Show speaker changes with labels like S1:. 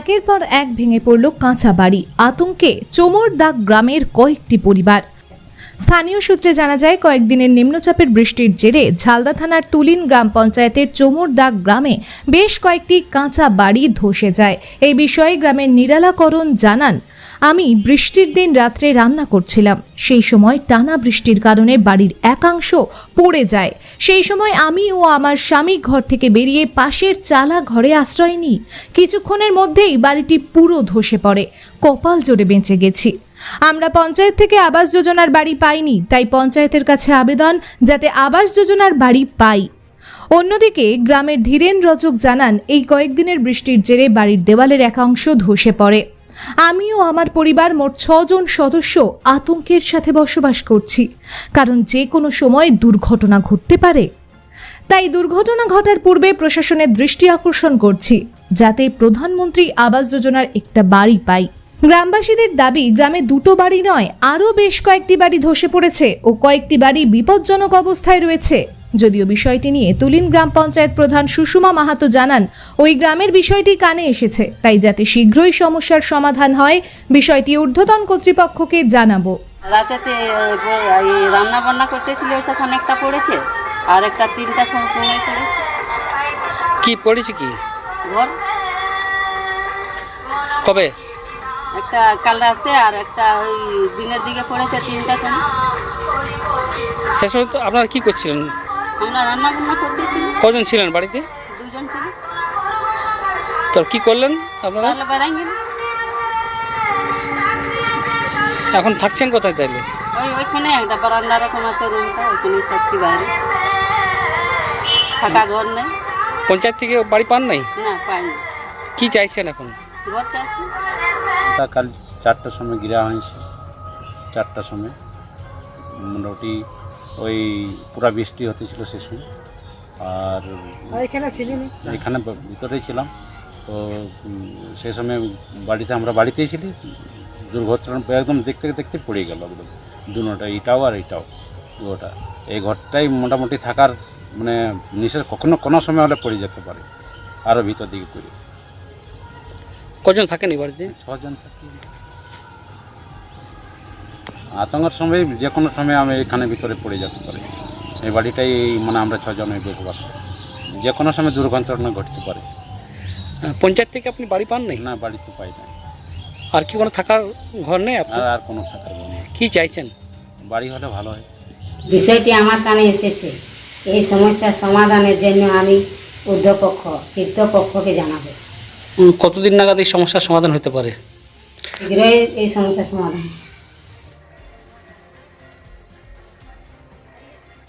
S1: একের পর এক ভেঙে পড়ল কাঁচা বাড়ি। আতঙ্কে চোমর দাগ গ্রামের কয়েকটি পরিবার। স্থানীয় সূত্রে জানা যায়, কয়েকদিনের নিম্নচাপের বৃষ্টির জেরে ঝালদা থানার তুলিন গ্রাম পঞ্চায়েতের চোমর দাগ গ্রামে বেশ কয়েকটি কাঁচা বাড়ি ধসে যায়। এই বিষয়ে গ্রামের নিরালাকরণ জানান আমি বৃষ্টির দিন রাত্রে রান্না করছিলাম। সেই সময় টানা বৃষ্টির কারণে বাড়ির একাংশ পড়ে যায়। সেই সময় আমি ও আমার স্বামী ঘর থেকে বেরিয়ে পাশের চালা ঘরে আশ্রয় নিই। কিছুক্ষণের মধ্যেই বাড়িটি পুরো ধসে পড়ে। কপাল জোরে বেঁচে গেছি। আমরা পঞ্চায়েত থেকে আবাস যোজনার বাড়ি পাইনি, তাই পঞ্চায়েতের কাছে আবেদন যাতে আবাস যোজনার বাড়ি পাই। অন্যদিকে গ্রামের ধীরেন রজক জানান, এই কয়েকদিনের বৃষ্টির জেরে বাড়ির দেওয়ালের একাংশ ধসে পড়ে। আমিও আমার পরিবার মোট ছজন সদস্য আতঙ্কের সাথে বসবাস করছি, কারণ যে কোনো সময় দুর্ঘটনা ঘটতে পারে। তাই দুর্ঘটনা ঘটার পূর্বে প্রশাসনের দৃষ্টি আকর্ষণ করছি, যাতে প্রধানমন্ত্রী আবাস যোজনার একটা বাড়ি পাই। গ্রামবাসীদের দাবি, গ্রামে দুটো বাড়ি নয়, আরও বেশ কয়েকটি বাড়ি ধসে পড়েছে ও কয়েকটি বাড়ি বিপজ্জনক অবস্থায় রয়েছে। যদিও বিষয়টি নিয়ে তুলিন গ্রাম পঞ্চায়েত প্রধান সুষমা মাহাতো জানান ওই গ্রামের বিষয়টি কানে এসেছে তাই যাতে শীঘ্রই সমস্যার সমাধান হয় বিষয়টি ঊর্ধ্বতন কর্তৃপক্ষকে জানাব।
S2: রাতেতে এই রান্না বান্না করতেছিল তখন একটা পড়েছে আর একটা তিনটা সময় পড়েছে।
S3: কি পড়েছে কি?
S2: ঘর
S3: কবে?
S2: একটা কাল রাতে আর একটা ওই দিনের দিকে পড়েছে তিনটা সময়
S3: সে সময় তো আপনারা কি করছিলেন?
S2: আমরা রান্না বান্না করতেছিল
S3: কজন ছিলেন বাড়িতে?
S2: দুজন ছিল
S3: তো কি করলেন আপনারা?
S2: তাহলে বেড়াই গেল।
S3: এখন থাকছেন কোথায় তাইলে?
S2: ওই ওইখানে একটা বারান্দা রকম আছে রুমটা থাকছি বাইরে। থাকা ঘর নেই।
S3: পঞ্চায়েত থেকে বাড়ি পান নাই?
S2: না
S3: কি চাইছেন এখন?
S2: ঘর
S4: তা কাল চারটার সময় গিরা হয়েছে। চারটার সময়। মোটামুটি ওই পুরা বৃষ্টি হতেছিল সে সময়। আর এখানে ব- ভিতরেই ছিলাম। তো সেই সময় বাড়িতে আমরা বাড়িতেই ছিলি। দুর্ঘটনা একদম দেখতে দেখতে পড়ে গেল একদম। দুটা এটাও আর এটাও ওটা এই ঘরটাই মোটামুটি থাকার মানে নিষেধ কখনো কোনো সময় হলে পড়ে যেতে পারে আরও ভিতর দিকে পড়ে
S3: কজন থাকেন এই বাড়িতে?
S4: ছজন থাকি। আতঙ্কের সময় যে কোনো সময় আমি এখানে ভিতরে পড়ে যেতে পারি। এই বাড়িটাই মানে আমরা ছজন এই বসবাস। যে কোনো সময় দুর্ঘটনা ঘটতে পারে।
S3: পঞ্চায়েত থেকে আপনি বাড়ি পান নাই?
S4: না বাড়িতে পাই না
S3: আর কি কোনো থাকার ঘর নেই আপনার?
S4: আর আর কোনো থাকার ঘর নেই।
S3: কি চাইছেন?
S4: বাড়ি হলে ভালো হয়।
S5: বিষয়টি আমার কানে এসেছে। এই সমস্যার সমাধানের জন্য আমি ঊর্ধ্বপক্ষ কৃতপক্ষকে জানাব।
S3: কতদিন নাগাদ এই সমস্যার সমাধান হতে পারে?
S5: শীঘ্রই এই সমস্যার সমাধান।